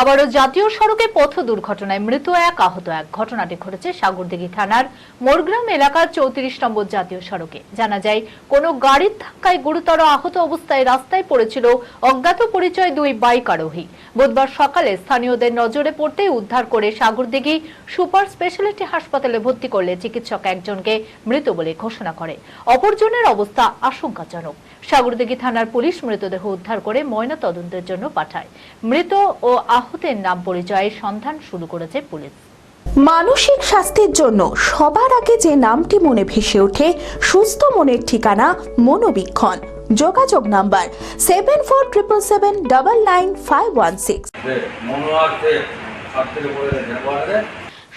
আবারও জাতীয় সড়কে পথ দুর্ঘটনায় মৃত এক, আহত এক। ঘটনাটি ঘটেছে সাগরদিঘি থানার মোরগ্রাম এলাকার চৌত্রিশ নম্বর জাতীয় সড়কে। জানা যায়, কোনো গাড়ির ধাক্কায় গুরুতর আহত অবস্থায় রাস্তায় পড়েছিল অজ্ঞাত পরিচয় দুই বাইক আরোহী। বুধবার সকালে স্থানীয়দের নজরে পড়তেই উদ্ধার করে সাগরদিঘি সুপার স্পেশালিটি হাসপাতালে ভর্তি করলে চিকিৎসক একজনকে মৃত বলে ঘোষণা করে। অপরজনের অবস্থা আশঙ্কাজনক। সাগরদিঘি থানার পুলিশ মৃতদেহ উদ্ধার করে ময়না তদন্তের জন্য পাঠায়। মৃত ও আহতের নাম পরিচয়ের সন্ধান শুরু করেছে পুলিশ। মানসিক স্বাস্থ্যের জন্য সবার আগে যে নামটি মনে ভেসে ওঠে সুস্থ মনের ঠিকানা মনোবীক্ষণ। যোগাযোগ number seven four triple seven double nine five one six.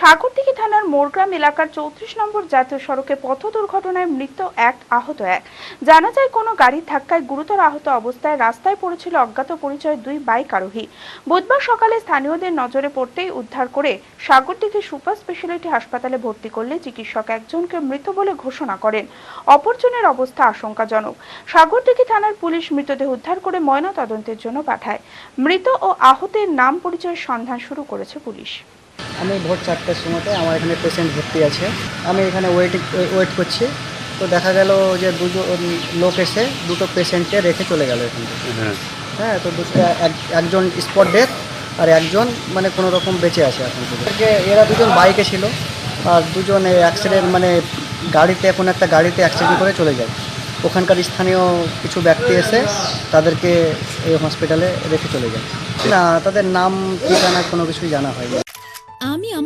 Sagardighi থানার মোরগ্রাম এলাকার চৌত্রিশ নম্বর জাতীয় সড়কে পথ দুর্ঘটনায় মৃত এক আহত এক। জানা যায়, কোনো গাড়ির ধাক্কায় গুরুতর আহত অবস্থায় রাস্তায় পড়েছিল অজ্ঞাত পরিচয় দুই বাইক আরোহী। বুধবার সকালে স্থানীয়দের নজরে পড়তেই উদ্ধার করে সাগরদিঘি সুপার স্পেশালিটি হাসপাতালে ভর্তি করলে চিকিৎসক একজনকে মৃত বলে ঘোষণা করেন। অপরজনের অবস্থা আশঙ্কাজনক। সাগরদিঘি থানার পুলিশ মৃতদেহ উদ্ধার করে ময়না তদন্তের জন্য পাঠায়। মৃত ও আহতের নাম পরিচয়ের সন্ধান শুরু করেছে পুলিশ। আমি ভোর চারটের সময়তে আমার এখানে পেশেন্ট ভর্তি আছে। আমি এখানে ওয়েটিং ওয়েট করছি। তো দেখা গেল যে দুটো লোক এসে দুটো পেশেন্টকে রেখে চলে গেল এখান থেকে। হ্যাঁ। তো দুটো এক- একজন স্পট ডেথ আর একজন মানে কোনো রকম বেঁচে আছে এখন থেকে এরা দুজন বাইকে ছিল আর দুজন অ্যাক্সিডেন্ট মানে গাড়িতে এখন একটা গাড়িতে অ্যাক্সিডেন্ট করে চলে যায়। ওখানকার স্থানীয় কিছু ব্যক্তি এসে তাদেরকে এই হসপিটালে রেখে চলে যায়। না তাদের নাম ঠিকানা কোনো কিছুই জানা হয়নি।